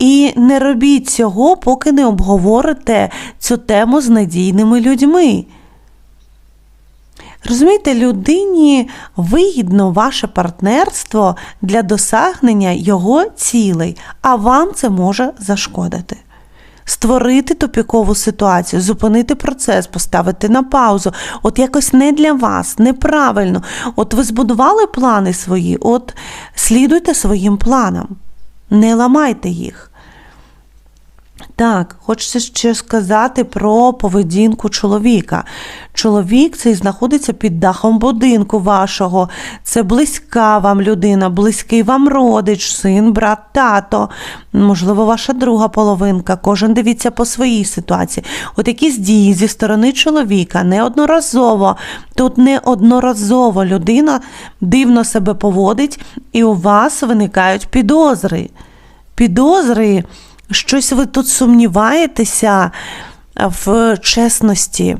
І не робіть цього, поки не обговорите цю тему з надійними людьми. Розумієте, людині вигідно ваше партнерство для досягнення його цілей, а вам це може зашкодити. Створити тупікову ситуацію, зупинити процес, поставити на паузу. От якось не для вас, неправильно. От ви збудували плани свої, от слідуйте своїм планам, не ламайте їх. Так, хочеться ще сказати про поведінку чоловіка. Чоловік цей знаходиться під дахом будинку вашого. Це близька вам людина, близький вам родич, син, брат, тато, можливо, ваша друга половинка. Кожен дивіться по своїй ситуації. От якісь дії зі сторони чоловіка неодноразово. Тут неодноразово людина дивно себе поводить, і у вас виникають підозри. Підозри щось ви тут сумніваєтеся в чесності.